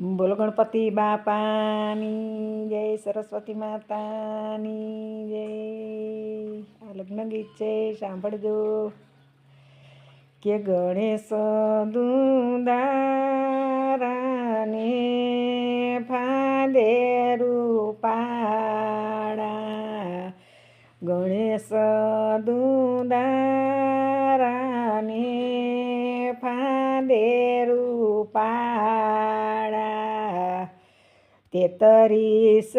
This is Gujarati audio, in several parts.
બોલો ગણપતિ બાપાની જય, સરસ્વતી માતાની જય. આ લગ્ન ગીત છે, સાંભળજો. કે ગણેશ દુદારાને ફાદે રૂપાડા ગણેશ દુદારાને ફાદે રૂપાળા તેતરીસ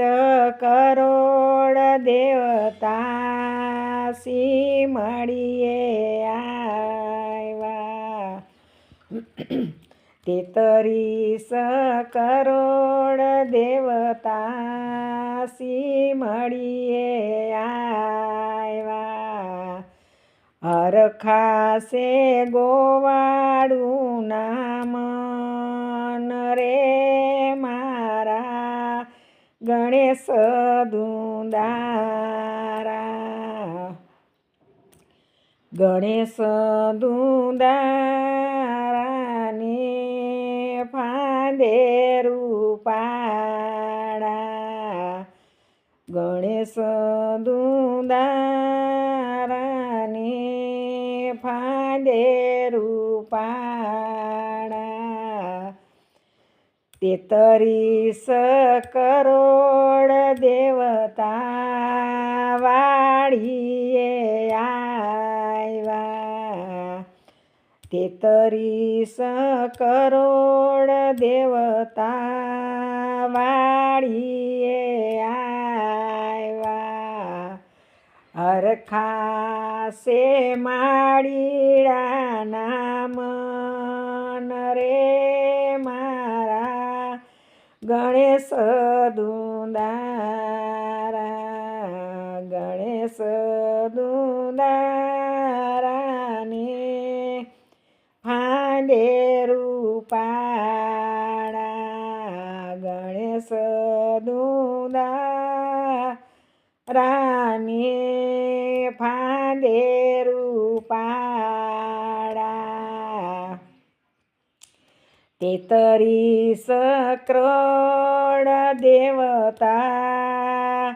કરોડ દેવતા સી મળીએ આવ્યા. તેતરીસ કરોડ દેવતા સી મળીએ આવ્યા. હરખાસે ગોવાળું નામ રે ગણેશ દુંદારા. ગણેશ દુંદારાને ફાંદે રૂપાડા ગણેશ દુંદારાને ફાંદે રૂપાળા. તેતરીસ કરોડ દેવતા વાળીએ આવ્યા. તેતરીસ કરોડ દેવતા વાળીએ આવ્યા. હરખાસે માળીડા નામ રે મારા ગણેશ દુંદારા ગણેશ દુંદારાને ફાંદે રૂપાળા ગણેશ દુંદારાને ફાંદે રૂપાળા. તેતરીસ સક્રોડ દેવતા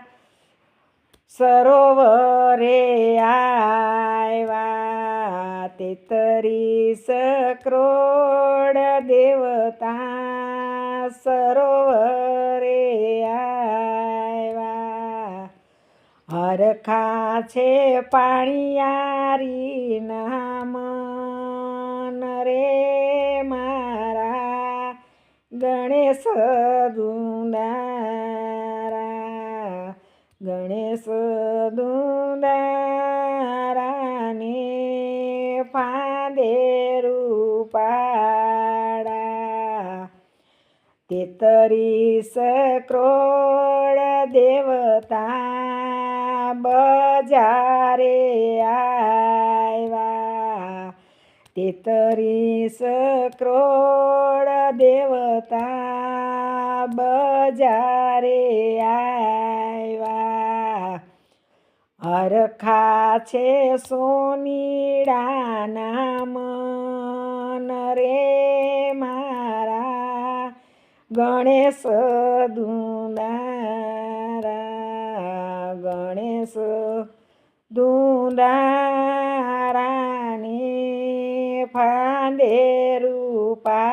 સરોવરે આવ્યા. તેતરીસ સક્રોડ દેવતા સરોવરે આવ્યા. હરખા છે પાણીયારી નામ ગણેશ દુંદારા ગણેશ દુંદારાને ફાંદે રૂપાળા તેતરીસ કરોડ દેવતા બજારે આવ્યા તેતરીસ કરોડ દેવતા બજારે આવ્યા. હરખા છે સોનીડા નામ રે મારા. ગણેશ દુંદારા ગણેશ દુંદારાને ફાંદે રૂપાળા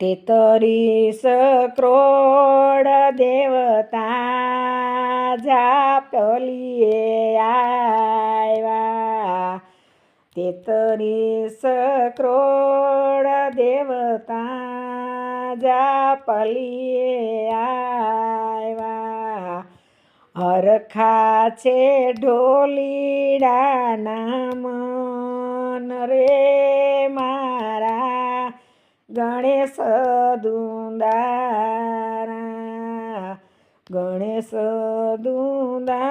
તેતરીસ કરોડ દેવતા જાપલીએ આવ્યા તેતરીસ કરોડ દેવતા જાપલીએ આવ્યા હરખા છે ઢોલીડા નામ રે મારા ગણેશ દુંદારા. ગણેશ દુંદારાને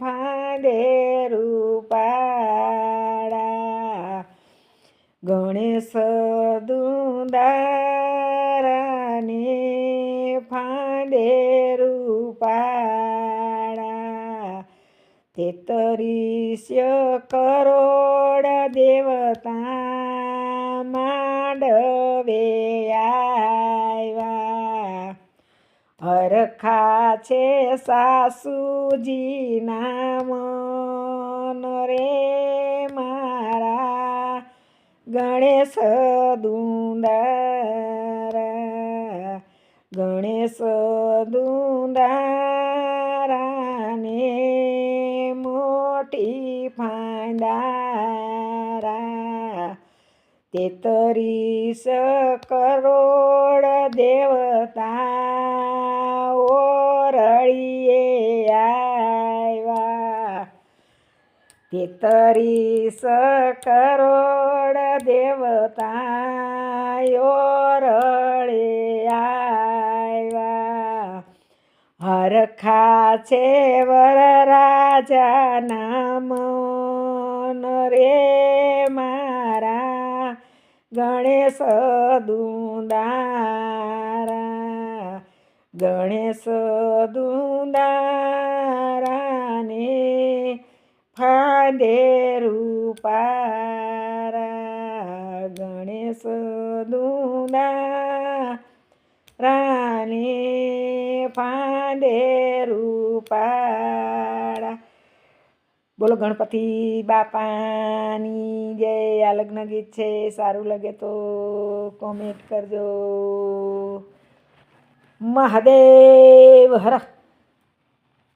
ફાંદે રૂપાડા ગણેશ દુંદારાને તેતરીસ્ય કરોડ દેવતા માંડવે આવ્યા. હરખા છે સાસુજી નામ રે મારા. ગણેશ દુંદારા, ગણેશ દુંદારાને તેતરીસ કરોડ દેવતા ઓરળીએ આવ્યા. તેતરીસ કરોડ દેવતા ઓરળે આવ્યા. હરખા છે વર રાજા નામ રે મારા ગણેશ દુંદારા ગણેશ દુંદારાને ફાંદે રૂપારા ગણેશ દુંદારાને ફાંદે રૂપારા બોલો, ગણપતિ બાપાની જય. આ લગ્ન ગીત છે, સારું લાગે તો કોમેન્ટ કરજો. મહાદેવ હર